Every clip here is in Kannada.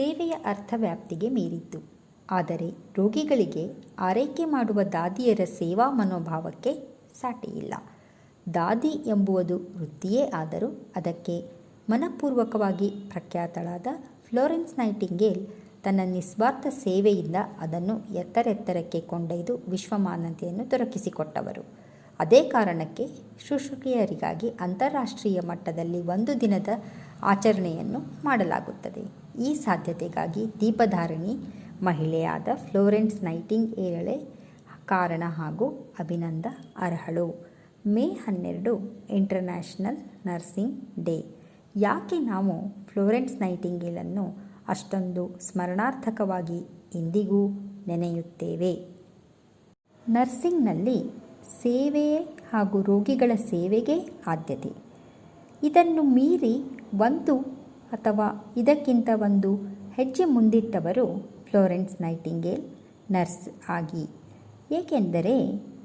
ಸೇವೆಯ ಅರ್ಥವ್ಯಾಪ್ತಿಗೆ ಮೀರಿತ್ತು. ಆದರೆ ರೋಗಿಗಳಿಗೆ ಆರೈಕೆ ಮಾಡುವ ದಾದಿಯರ ಸೇವಾ ಮನೋಭಾವಕ್ಕೆ ಸಾಟಿಯಿಲ್ಲ. ದಾದಿ ಎಂಬುವುದು ವೃತ್ತಿಯೇ ಆದರೂ ಅದಕ್ಕೆ ಮನಪೂರ್ವಕವಾಗಿ ಪ್ರಖ್ಯಾತಳಾದ ಫ್ಲೋರೆನ್ಸ್ ನೈಟಿಂಗೇಲ್ ತನ್ನ ನಿಸ್ವಾರ್ಥ ಸೇವೆಯಿಂದ ಅದನ್ನು ಎತ್ತರೆತ್ತರಕ್ಕೆ ಕೊಂಡೊಯ್ದು ವಿಶ್ವಮಾನತೆಯನ್ನು ದೊರಕಿಸಿಕೊಟ್ಟವರು. ಅದೇ ಕಾರಣಕ್ಕೆ ಶುಶ್ರೂಷಕಿಯರಿಗಾಗಿ ಅಂತಾರಾಷ್ಟ್ರೀಯ ಮಟ್ಟದಲ್ಲಿ ಒಂದು ದಿನದ ಆಚರಣೆಯನ್ನು ಮಾಡಲಾಗುತ್ತದೆ. ಈ ಸಾಧ್ಯತೆಗಾಗಿ ದೀಪಧಾರಣಿ ಮಹಿಳೆಯಾದ ಫ್ಲೋರೆನ್ಸ್ ನೈಟಿಂಗ್ ಏರಳೆ ಕಾರಣ ಹಾಗೂ ಅಭಿನಂದ ಅರ್ಹಳು. ಮೇ ಹನ್ನೆರಡು, ಇಂಟರ್ನ್ಯಾಷನಲ್ ನರ್ಸಿಂಗ್ ಡೇ. ಯಾಕೆ ನಾವು ಫ್ಲೋರೆನ್ಸ್ ನೈಟಿಂಗೇಲನ್ನು ಅಷ್ಟೊಂದು ಸ್ಮರಣಾರ್ಥಕವಾಗಿ ಇಂದಿಗೂ ನೆನೆಯುತ್ತೇವೆ? ನರ್ಸಿಂಗ್ನಲ್ಲಿ ಸೇವೆ ಹಾಗೂ ರೋಗಿಗಳ ಸೇವೆಗೆ ಆದ್ಯತೆ. ಇದನ್ನು ಮೀರಿ ಒಂದು ಅಥವಾ ಇದಕ್ಕಿಂತ ಒಂದು ಹೆಜ್ಜೆ ಮುಂದಿಟ್ಟವರು ಫ್ಲೋರೆನ್ಸ್ ನೈಟಿಂಗೇಲ್ ನರ್ಸ್ ಆಗಿ. ಏಕೆಂದರೆ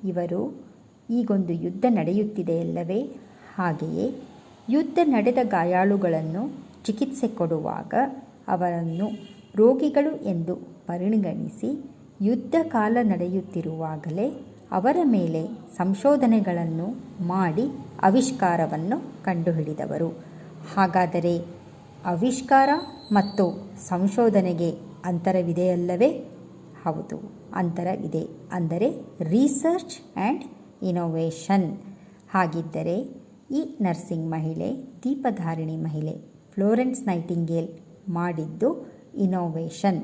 ಇವರು ಈಗೊಂದು ಯುದ್ಧ ನಡೆಯುತ್ತಿದೆಯಲ್ಲವೇ ಹಾಗೆಯೇ ಯುದ್ಧ ನಡೆದ ಗಾಯಾಳುಗಳನ್ನು ಚಿಕಿತ್ಸೆ ಕೊಡುವಾಗ ಅವರನ್ನು ರೋಗಿಗಳು ಎಂದು ಪರಿಗಣಿಸಿ ಯುದ್ಧ ಕಾಲ ನಡೆಯುತ್ತಿರುವಾಗಲೇ ಅವರ ಮೇಲೆ ಸಂಶೋಧನೆಗಳನ್ನು ಮಾಡಿ ಆವಿಷ್ಕಾರವನ್ನು ಕಂಡುಹಿಡಿದವರು. ಹಾಗಾದರೆ ಆವಿಷ್ಕಾರ ಮತ್ತು ಸಂಶೋಧನೆಗೆ ಅಂತರವಿದೆಯಲ್ಲವೇ? ಹೌದು ಅಂತರವಿದೆ ಅಂದರೆ ರಿಸರ್ಚ್ ಆ್ಯಂಡ್ ಇನೋವೇಷನ್ ಹಾಗಿದ್ದರೆ ಈ ನರ್ಸಿಂಗ್ ಮಹಿಳೆ, ದೀಪಧಾರಿಣಿ ಮಹಿಳೆ, ಫ್ಲೋರೆನ್ಸ್ ನೈಟಿಂಗೇಲ್ ಮಾಡಿದ್ದು ಇನೋವೇಷನ್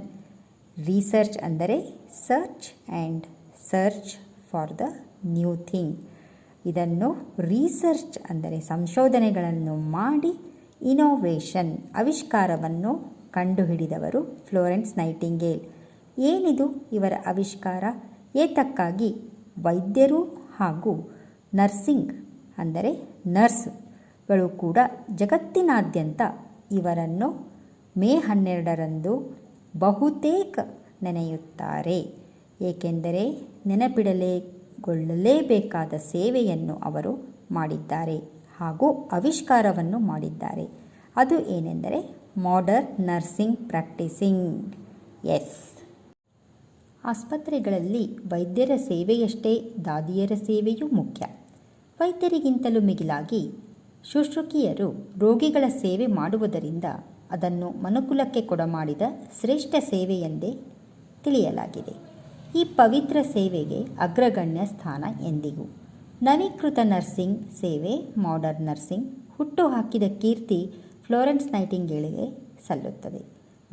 ರಿಸರ್ಚ್ ಅಂದರೆ search and search for the new thing ಇದನ್ನು ರಿಸರ್ಚ್ ಅಂದರೆ ಸಂಶೋಧನೆಗಳನ್ನು ಮಾಡಿ ಇನೋವೇಷನ್ ಆವಿಷ್ಕಾರವನ್ನು ಕಂಡುಹಿಡಿದವರು ಫ್ಲೋರೆನ್ಸ್ ನೈಟಿಂಗೇಲ್. ಏನಿದು ಇವರ ಆವಿಷ್ಕಾರ? ಏತಕ್ಕಾಗಿ ವೈದ್ಯರು ಹಾಗೂ ನರ್ಸಿಂಗ್, ಅಂದರೆ ನರ್ಸ್ಗಳು ಕೂಡ ಜಗತ್ತಿನಾದ್ಯಂತ ಇವರನ್ನು ಮೇ ಹನ್ನೆರಡರಂದು ಬಹುತೇಕ ನೆನೆಯುತ್ತಾರೆ. ಏಕೆಂದರೆ ನೆನಪಿಡಲೇಗೊಳ್ಳಲೇಬೇಕಾದ ಸೇವೆಯನ್ನು ಅವರು ಮಾಡಿದ್ದಾರೆ. ಹಾಗೂ ಆವಿಷ್ಕಾರವನ್ನು ಮಾಡಿದ್ದಾರೆ. ಅದು ಏನೆಂದರೆ ಮಾಡರ್ನ್ ನರ್ಸಿಂಗ್ ಪ್ರಾಕ್ಟೀಸಿಂಗ್ ಎಸ್ ಆಸ್ಪತ್ರೆಗಳಲ್ಲಿ ವೈದ್ಯರ ಸೇವೆಯಷ್ಟೇ, ದಾದಿಯರ ಸೇವೆಯೂ ಮುಖ್ಯ. ವೈದ್ಯರಿಗಿಂತಲೂ ಮಿಗಿಲಾಗಿ ಶುಶ್ರೂಕಿಯರು ರೋಗಿಗಳ ಸೇವೆ ಮಾಡುವುದರಿಂದ ಅದನ್ನು ಮನುಕುಲಕ್ಕೆ ಕೊಡಮಾಡಿದ ಶ್ರೇಷ್ಠ ಸೇವೆಯೆಂದೇ ತಿಳಿಯಲಾಗಿದೆ. ಈ ಪವಿತ್ರ ಸೇವೆಗೆ ಅಗ್ರಗಣ್ಯ ಸ್ಥಾನ ಎಂದಿಗೂ. ನವೀಕೃತ ನರ್ಸಿಂಗ್ ಸೇವೆ ಮಾಡರ್ನ್ ನರ್ಸಿಂಗ್, ಹುಟ್ಟು ಹಾಕಿದ ಕೀರ್ತಿ ಫ್ಲೋರೆನ್ಸ್ ನೈಟಿಂಗೇಳಿಗೆ ಸಲ್ಲುತ್ತದೆ.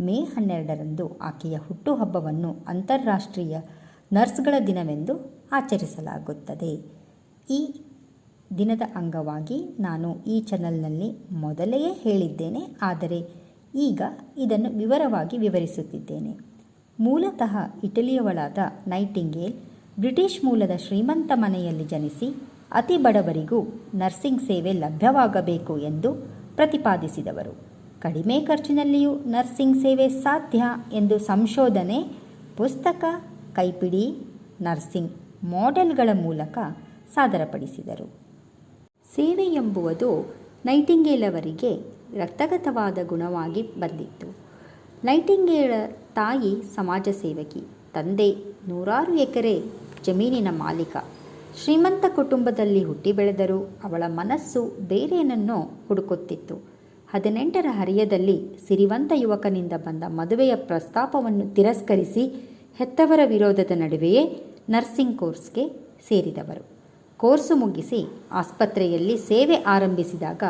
ಮೇ ಹನ್ನೆರಡರಂದು ಆಕೆಯ ಹುಟ್ಟುಹಬ್ಬವನ್ನು ಅಂತಾರಾಷ್ಟ್ರೀಯ ನರ್ಸ್ಗಳ ದಿನವೆಂದು ಆಚರಿಸಲಾಗುತ್ತದೆ. ಈ ದಿನದ ಅಂಗವಾಗಿ ನಾನು ಈ ಚಾನಲ್ನಲ್ಲಿ ಮೊದಲೇ ಹೇಳಿದ್ದೇನೆ, ಆದರೆ ಈಗ ಇದನ್ನು ವಿವರವಾಗಿ ವಿವರಿಸುತ್ತಿದ್ದೇನೆ. ಮೂಲತಃ ಇಟಲಿಯವಳಾದ ನೈಟಿಂಗೇಲ್ ಬ್ರಿಟಿಷ್ ಮೂಲದ ಶ್ರೀಮಂತ ಮನೆಯಲ್ಲಿ ಜನಿಸಿ ಅತಿ ಬಡವರಿಗೂ ನರ್ಸಿಂಗ್ ಸೇವೆ ಲಭ್ಯವಾಗಬೇಕು ಎಂದು ಪ್ರತಿಪಾದಿಸಿದವರು. ಕಡಿಮೆ ಖರ್ಚಿನಲ್ಲಿಯೂ ನರ್ಸಿಂಗ್ ಸೇವೆ ಸಾಧ್ಯ ಎಂದು ಸಂಶೋಧನೆ, ಪುಸ್ತಕ, ಕೈಪಿಡಿ, ನರ್ಸಿಂಗ್ ಮಾಡೆಲ್ಗಳ ಮೂಲಕ ಸಾದರಪಡಿಸಿದರು. ಸೇವೆ ಎಂಬುವುದು ನೈಟಿಂಗೇಲ್ ಅವರಿಗೆ ರಕ್ತಗತವಾದ ಗುಣವಾಗಿ ಬಂದಿತ್ತು. ನೈಟಿಂಗೇಳ ತಾಯಿ ಸಮಾಜ ಸೇವಕಿ, ತಂದೆ ನೂರಾರು ಎಕರೆ ಜಮೀನಿನ ಮಾಲೀಕ. ಶ್ರೀಮಂತ ಕುಟುಂಬದಲ್ಲಿ ಹುಟ್ಟಿ ಬೆಳೆದರೂ ಅವಳ ಮನಸ್ಸು ಬೇರೇನನ್ನೋ ಹುಡುಕುತ್ತಿತ್ತು. ಹದಿನೆಂಟರ ಹರಿಯದಲ್ಲಿ ಸಿರಿವಂತ ಯುವಕನಿಂದ ಬಂದ ಮದುವೆಯ ಪ್ರಸ್ತಾಪವನ್ನು ತಿರಸ್ಕರಿಸಿ ಹೆತ್ತವರ ವಿರೋಧದ ನಡುವೆಯೇ ನರ್ಸಿಂಗ್ ಕೋರ್ಸ್ಗೆ ಸೇರಿದವರು. ಕೋರ್ಸು ಮುಗಿಸಿ ಆಸ್ಪತ್ರೆಯಲ್ಲಿ ಸೇವೆ ಆರಂಭಿಸಿದಾಗ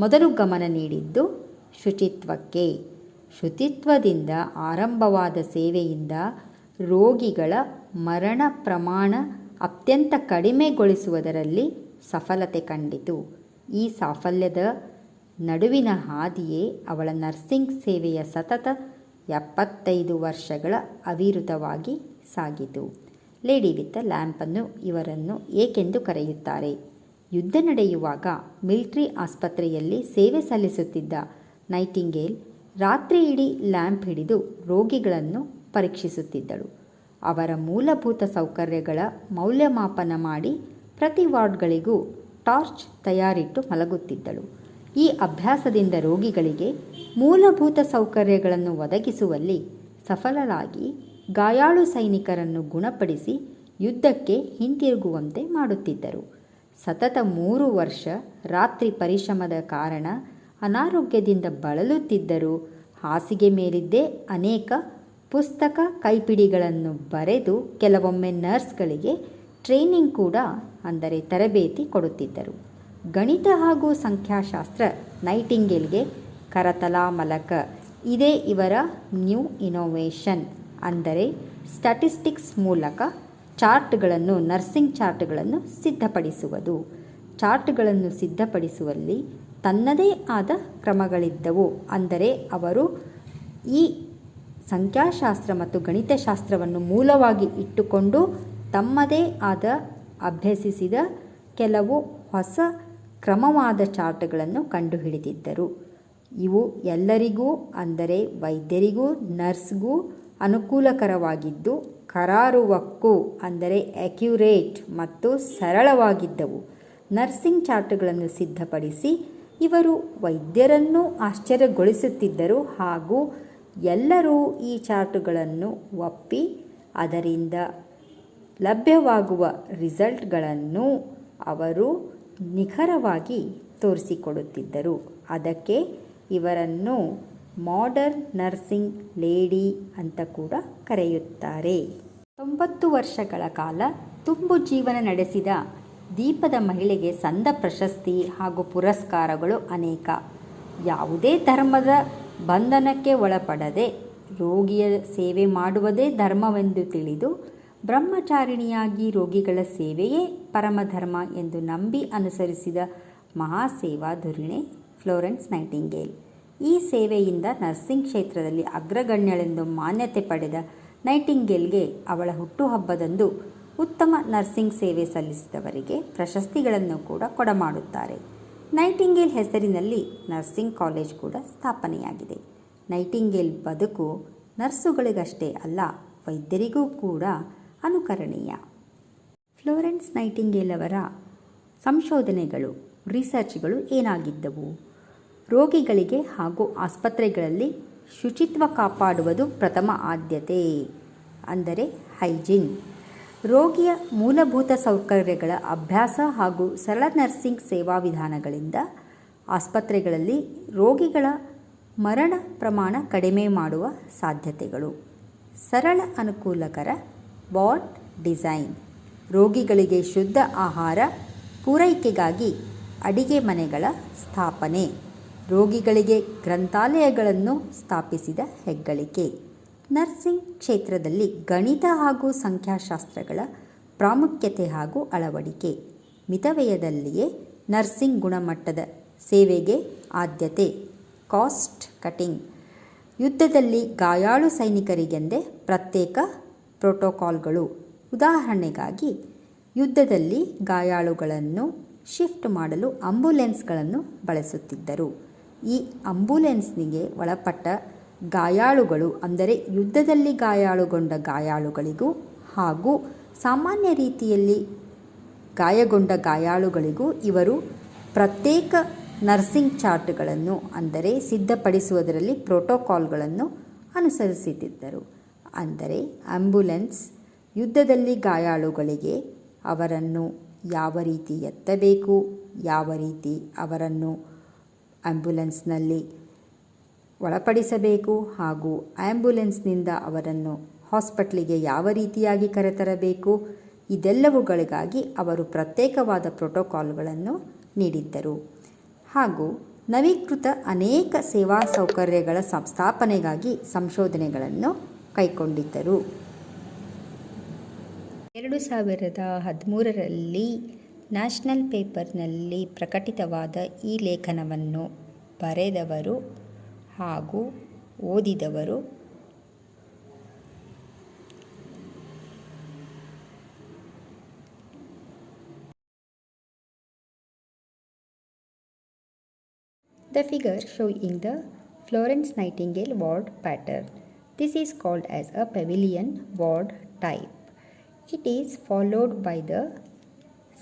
ಮೊದಲು ಗಮನ ನೀಡಿದ್ದು ಶುಚಿತ್ವಕ್ಕೆ. ಶುಚಿತ್ವದಿಂದ ಆರಂಭವಾದ ಸೇವೆಯಿಂದ ರೋಗಿಗಳ ಮರಣ ಪ್ರಮಾಣ ಅತ್ಯಂತ ಕಡಿಮೆಗೊಳಿಸುವುದರಲ್ಲಿ ಸಫಲತೆ ಕಂಡಿತು. ಈ ಸಾಫಲ್ಯದ ನಡುವಿನ ಹಾದಿಯೇ ಅವಳ ನರ್ಸಿಂಗ್ ಸೇವೆಯ ಸತತ ಎಪ್ಪತ್ತೈದು ವರ್ಷಗಳ ಅವಿರತವಾಗಿ ಸಾಗಿತು. ಲೇಡಿ ವಿತ್ ಲ್ಯಾಂಪನ್ನು ಇವರನ್ನು ಏಕೆಂದು ಕರೆಯುತ್ತಾರೆ? ಯುದ್ಧ ನಡೆಯುವಾಗ ಮಿಲಿಟರಿ ಆಸ್ಪತ್ರೆಯಲ್ಲಿ ಸೇವೆ ಸಲ್ಲಿಸುತ್ತಿದ್ದ ನೈಟಿಂಗೇಲ್ ರಾತ್ರಿಯಿಡೀ ಲ್ಯಾಂಪ್ ಹಿಡಿದು ರೋಗಿಗಳನ್ನು ಪರೀಕ್ಷಿಸುತ್ತಿದ್ದಳು. ಅವರ ಮೂಲಭೂತ ಸೌಕರ್ಯಗಳ ಮೌಲ್ಯಮಾಪನ ಮಾಡಿ ಪ್ರತಿ ವಾರ್ಡ್ಗಳಿಗೂ ಟಾರ್ಚ್ ತಯಾರಿಟ್ಟು ಮಲಗುತ್ತಿದ್ದಳು. ಈ ಅಭ್ಯಾಸದಿಂದ ರೋಗಿಗಳಿಗೆ ಮೂಲಭೂತ ಸೌಕರ್ಯಗಳನ್ನು ಒದಗಿಸುವಲ್ಲಿ ಸಫಲರಾಗಿ ಗಾಯಾಳು ಸೈನಿಕರನ್ನು ಗುಣಪಡಿಸಿ ಯುದ್ಧಕ್ಕೆ ಹಿಂತಿರುಗುವಂತೆ ಮಾಡುತ್ತಿದ್ದರು. ಸತತ ಮೂರು ವರ್ಷ ರಾತ್ರಿ ಪರಿಶ್ರಮದ ಕಾರಣ ಅನಾರೋಗ್ಯದಿಂದ ಬಳಲುತ್ತಿದ್ದರೂ ಹಾಸಿಗೆ ಮೇಲಿದ್ದೇ ಅನೇಕ ಪುಸ್ತಕ ಕೈಪಿಡಿಗಳನ್ನು ಬರೆದು ಕೆಲವೊಮ್ಮೆ ನರ್ಸ್ಗಳಿಗೆ ಟ್ರೈನಿಂಗ್ ಕೂಡ, ಅಂದರೆ ತರಬೇತಿ ಕೊಡುತ್ತಿದ್ದರು. ಗಣಿತ ಹಾಗೂ ಸಂಖ್ಯಾಶಾಸ್ತ್ರ ನೈಟಿಂಗೇಲ್ಗೆ ಕರತಲಾ ಮಲಕ. ಇದೇ ಇವರ ನ್ಯೂ ಇನೋವೇಷನ್, ಅಂದರೆ ಸ್ಟ್ಯಾಟಿಸ್ಟಿಕ್ಸ್ ಮೂಲಕ ಚಾರ್ಟ್ಗಳನ್ನು, ನರ್ಸಿಂಗ್ ಚಾರ್ಟ್ಗಳನ್ನು ಸಿದ್ಧಪಡಿಸುವುದು. ಚಾರ್ಟ್ಗಳನ್ನು ಸಿದ್ಧಪಡಿಸುವಲ್ಲಿ ತನ್ನದೇ ಆದ ಕ್ರಮಗಳಿದ್ದವು, ಅಂದರೆ ಅವರು ಈ ಸಂಖ್ಯಾಶಾಸ್ತ್ರ ಮತ್ತು ಗಣಿತಶಾಸ್ತ್ರವನ್ನು ಮೂಲವಾಗಿ ಇಟ್ಟುಕೊಂಡು ತಮ್ಮದೇ ಆದ ಅಭ್ಯಸಿಸಿದ ಕೆಲವು ಹೊಸ ಕ್ರಮವಾದ ಚಾರ್ಟ್ಗಳನ್ನು ಕಂಡುಹಿಡಿದಿದ್ದರು. ಇವು ಎಲ್ಲರಿಗೂ, ಅಂದರೆ ವೈದ್ಯರಿಗೂ, ನರ್ಸ್ಗೂ ಅನುಕೂಲಕರವಾಗಿದ್ದು, ಕರಾರುವಕ್ಕೂ, ಅಂದರೆ ಅಕ್ಯುರೇಟ್ ಮತ್ತು ಸರಳವಾಗಿದ್ದವು. ನರ್ಸಿಂಗ್ ಚಾರ್ಟ್ಗಳನ್ನು ಸಿದ್ಧಪಡಿಸಿ, ಇವರು ವೈದ್ಯರನ್ನು ಆಶ್ಚರ್ಯಗೊಳಿಸುತ್ತಿದ್ದರು ಹಾಗೂ ಎಲ್ಲರೂ ಈ ಚಾರ್ಟ್ಗಳನ್ನು ಒಪ್ಪಿ ಅದರಿಂದ ಲಭ್ಯವಾಗುವ ರಿಸಲ್ಟ್ಗಳನ್ನು ಅವರು ನಿಖರವಾಗಿ ತೋರಿಸಿಕೊಡುತ್ತಿದ್ದರು. ಅದಕ್ಕೆ ಇವರನ್ನು ಮಾಡರ್ನ್ ನರ್ಸಿಂಗ್ ಲೇಡಿ ಅಂತ ಕೂಡ ಕರೆಯುತ್ತಾರೆ. ತೊಂಬತ್ತು ವರ್ಷಗಳ ಕಾಲ ತುಂಬು ಜೀವನ ನಡೆಸಿದ ದೀಪದ ಮಹಿಳೆಗೆ ಸಂದ ಪ್ರಶಸ್ತಿ ಹಾಗೂ ಪುರಸ್ಕಾರಗಳು ಅನೇಕ. ಯಾವುದೇ ಧರ್ಮದ ಬಂಧನಕ್ಕೆ ಒಳಪಡದೆ ರೋಗಿಯ ಸೇವೆ ಮಾಡುವುದೇ ಧರ್ಮವೆಂದು ತಿಳಿದು ಬ್ರಹ್ಮಚಾರಿಣಿಯಾಗಿ ರೋಗಿಗಳ ಸೇವೆಯೇ ಪರಮಧರ್ಮ ಎಂದು ನಂಬಿ ಅನುಸರಿಸಿದ ಮಹಾಸೇವಾ ಧುರಿಣೆ, ಫ್ಲೋರೆನ್ಸ್ ನೈಟಿಂಗೇಲ್. ಈ ಸೇವೆಯಿಂದ ನರ್ಸಿಂಗ್ ಕ್ಷೇತ್ರದಲ್ಲಿ ಅಗ್ರಗಣ್ಯಳೆಂದು ಮಾನ್ಯತೆ ಪಡೆದ ನೈಟಿಂಗೇಲ್ಗೆ ಅವಳ ಹುಟ್ಟುಹಬ್ಬದಂದು ಉತ್ತಮ ನರ್ಸಿಂಗ್ ಸೇವೆ ಸಲ್ಲಿಸಿದವರಿಗೆ ಪ್ರಶಸ್ತಿಗಳನ್ನು ಕೂಡ ಕೊಡಮಾಡುತ್ತಾರೆ. ನೈಟಿಂಗೇಲ್ ಹೆಸರಿನಲ್ಲಿ ನರ್ಸಿಂಗ್ ಕಾಲೇಜ್ ಕೂಡ ಸ್ಥಾಪನೆಯಾಗಿದೆ. ನೈಟಿಂಗೇಲ್ ಬದುಕು ನರ್ಸುಗಳಿಗಷ್ಟೇ ಅಲ್ಲ, ವೈದ್ಯರಿಗೂ ಕೂಡ ಅನುಕರಣೀಯ. ಫ್ಲೋರೆನ್ಸ್ ನೈಟಿಂಗೇಲ್ ಅವರ ಸಂಶೋಧನೆಗಳು, ರಿಸರ್ಚ್ಗಳು ಏನಾಗಿದ್ದವು? ರೋಗಿಗಳಿಗೆ ಹಾಗೂ ಆಸ್ಪತ್ರೆಗಳಲ್ಲಿ ಶುಚಿತ್ವ ಕಾಪಾಡುವುದು ಪ್ರಥಮ ಆದ್ಯತೆ. ಅಂದರೆ ಹೈಜಿನ್. ರೋಗಿಯ ಮೂಲಭೂತ ಸೌಕರ್ಯಗಳ ಅಭ್ಯಾಸ ಹಾಗೂ ಸರಳ ನರ್ಸಿಂಗ್ ಸೇವಾ ವಿಧಾನಗಳಿಂದ ಆಸ್ಪತ್ರೆಗಳಲ್ಲಿ ರೋಗಿಗಳ ಮರಣ ಪ್ರಮಾಣ ಕಡಿಮೆ ಮಾಡುವ ಸಾಧ್ಯತೆಗಳು. ಸರಳ ಅನುಕೂಲಕರ ವಾರ್ಡ್ ಡಿಸೈನ್. ರೋಗಿಗಳಿಗೆ ಶುದ್ಧ ಆಹಾರ, ಪೂರೈಕೆಗಾಗಿ ಅಡಿಗೆ ಮನೆಗಳ ಸ್ಥಾಪನೆ. ರೋಗಿಗಳಿಗೆ ಗ್ರಂಥಾಲಯಗಳನ್ನು ಸ್ಥಾಪಿಸಿದ ಹೆಗ್ಗಳಿಕೆ. ನರ್ಸಿಂಗ್ ಕ್ಷೇತ್ರದಲ್ಲಿ ಗಣಿತ ಹಾಗೂ ಸಂಖ್ಯಾಶಾಸ್ತ್ರಗಳ ಪ್ರಾಮುಖ್ಯತೆ ಹಾಗೂ ಅಳವಡಿಕೆ. ಮಿತವ್ಯಯದಲ್ಲಿಯೇ ನರ್ಸಿಂಗ್ ಗುಣಮಟ್ಟದ ಸೇವೆಗೆ ಆದ್ಯತೆ. Cost cutting. ಯುದ್ಧದಲ್ಲಿ ಗಾಯಾಳು ಸೈನಿಕರಿಗೆಂದೇ ಪ್ರತ್ಯೇಕ ಪ್ರೋಟೋಕಾಲ್ಗಳು. ಉದಾಹರಣೆಗಾಗಿ, ಯುದ್ಧದಲ್ಲಿ ಗಾಯಾಳುಗಳನ್ನು ಶಿಫ್ಟ್ ಮಾಡಲು ಆಂಬ್ಯುಲೆನ್ಸ್ಗಳನ್ನು ಬಳಸುತ್ತಿದ್ದರು. ಈ ಆಂಬ್ಯುಲೆನ್ಸ್ನಿಗೆ ಒಳಪಟ್ಟ ಗಾಯಾಳುಗಳು, ಅಂದರೆ ಯುದ್ಧದಲ್ಲಿ ಗಾಯಾಳುಗೊಂಡ ಗಾಯಾಳುಗಳಿಗೂ ಹಾಗೂ ಸಾಮಾನ್ಯ ರೀತಿಯಲ್ಲಿ ಗಾಯಗೊಂಡ ಗಾಯಾಳುಗಳಿಗೂ ಇವರು ಪ್ರತ್ಯೇಕ ನರ್ಸಿಂಗ್ ಚಾರ್ಟ್ಗಳನ್ನು, ಅಂದರೆ ಸಿದ್ಧಪಡಿಸುವುದರಲ್ಲಿ ಪ್ರೋಟೋಕಾಲ್ಗಳನ್ನು ಅನುಸರಿಸುತ್ತಿದ್ದರು ಅಂದರೆ ಆಂಬ್ಯುಲೆನ್ಸ್ ಯುದ್ಧದಲ್ಲಿ ಗಾಯಾಳುಗಳಿಗೆ ಅವರನ್ನು ಯಾವ ರೀತಿ ಎತ್ತಬೇಕು, ಯಾವ ರೀತಿ ಅವರನ್ನು ಆ್ಯಂಬುಲೆನ್ಸ್ನಲ್ಲಿ ಒಳಪಡಿಸಬೇಕು ಹಾಗೂ ಆ್ಯಂಬುಲೆನ್ಸ್ನಿಂದ ಅವರನ್ನು ಹಾಸ್ಪಿಟ್ಲಿಗೆ ಯಾವ ರೀತಿಯಾಗಿ ಕರೆತರಬೇಕು, ಇದೆಲ್ಲವುಗಳಿಗಾಗಿ ಅವರು ಪ್ರತ್ಯೇಕವಾದ ಪ್ರೋಟೋಕಾಲ್ಗಳನ್ನು ನೀಡಿದ್ದರು. ಹಾಗೂ ನವೀಕೃತ ಅನೇಕ ಸೇವಾ ಸೌಕರ್ಯಗಳ ಸಂಸ್ಥಾಪನೆಗಾಗಿ ಸಂಶೋಧನೆಗಳನ್ನು ಕೈಗೊಂಡಿದ್ದರು. ಎರಡು ಸಾವಿರದ ಹದಿಮೂರರಲ್ಲಿ ನ್ಯಾಷನಲ್ ಪೇಪರ್ನಲ್ಲಿ ಪ್ರಕಟಿತವಾದ ಈ ಲೇಖನವನ್ನು ಬರೆದವರು ಹಾಗೂ ಓದಿದವರು The figure showing the Florence Nightingale ward pattern. This is called as a pavilion ward type. It is followed by the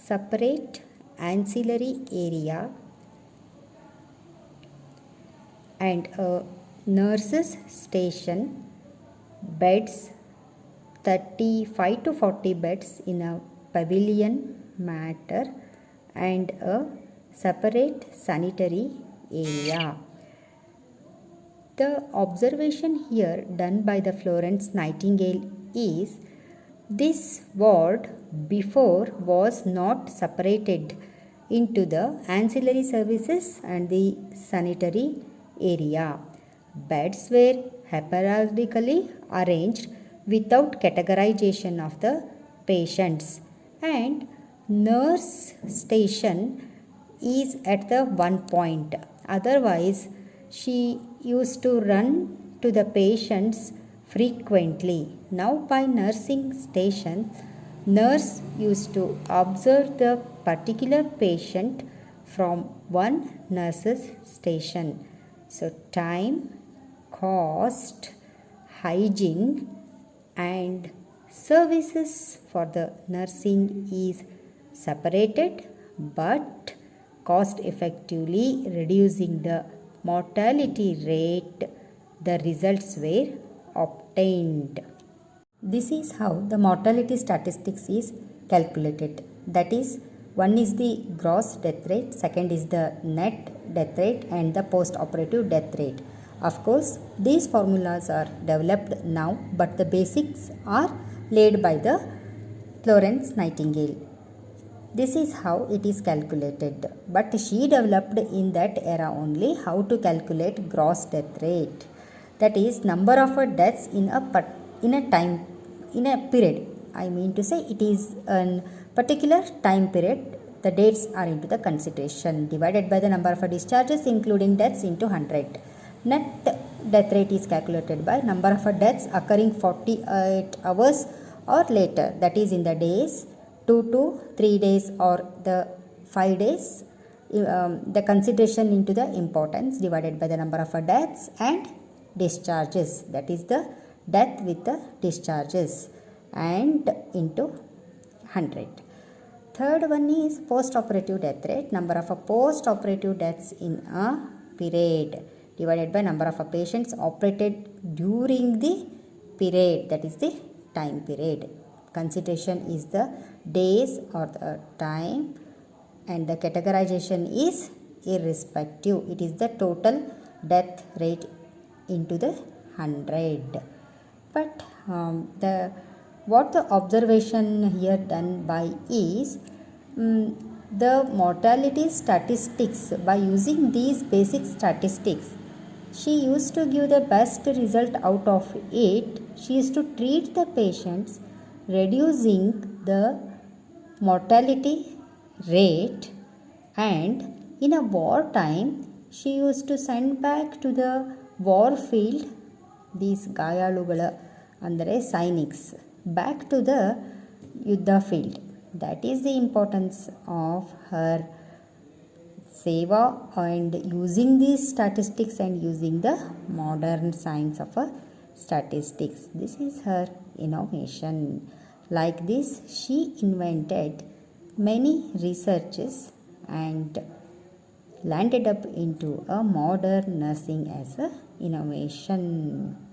separate ancillary area and a nurse's station, beds 35 to 40 beds in a pavilion matter and a separate sanitary area. The observation here done by the Florence Nightingale is this ward before was not separated into the ancillary services and the sanitary area. Beds were hierarchically arranged without categorization of the patients. And nurse station is at the one point. Otherwise she used to run to the patients frequently. Now by nursing station nurse used to observe the particular patient from one nurse's station so time cost hygiene and services for the nursing is separated but cost effectively reducing the mortality rate. The results were obtained. This is how the mortality statistics is calculated. That is one is the gross death rate second is the net death rate and the post operative death rate. Of course these formulas are developed now but the basics are laid by the Florence Nightingale. This is how it is calculated but she developed in that era only how to calculate gross death rate. That is number of deaths in a in a time in a period. I mean to say it is a particular time period the dates are into the consideration divided by the number of discharges including deaths into 100 net death rate is calculated by number of deaths occurring 48 hours or later. That is in the days 2 to 3 days or the 5 days. Um, the consideration into the importance divided by the number of deaths and discharges. That is the death with the discharges and into 100 third one is post operative death rate. Number of post operative deaths in a period. Divided by number of patients operated during the period. That is the time period. Consideration is the days or the time. And the categorization is irrespective. It is the total death rate into the 100 but um, the what the observation here done by is um, the mortality statistics by using these basic statistics she used to give the best result out of it she used to treat the patients reducing the mortality rate and in a war time she used to send back to the war field these ಗಾಯಾಳುಗಳ ಅಂದರೆ Sainiks back to the Yuddha field. That is the importance of her seva and using these statistics and using the modern science of a statistics. This is her innovation. Like this, she invented many researches and landed up into a modern nursing as a innovation.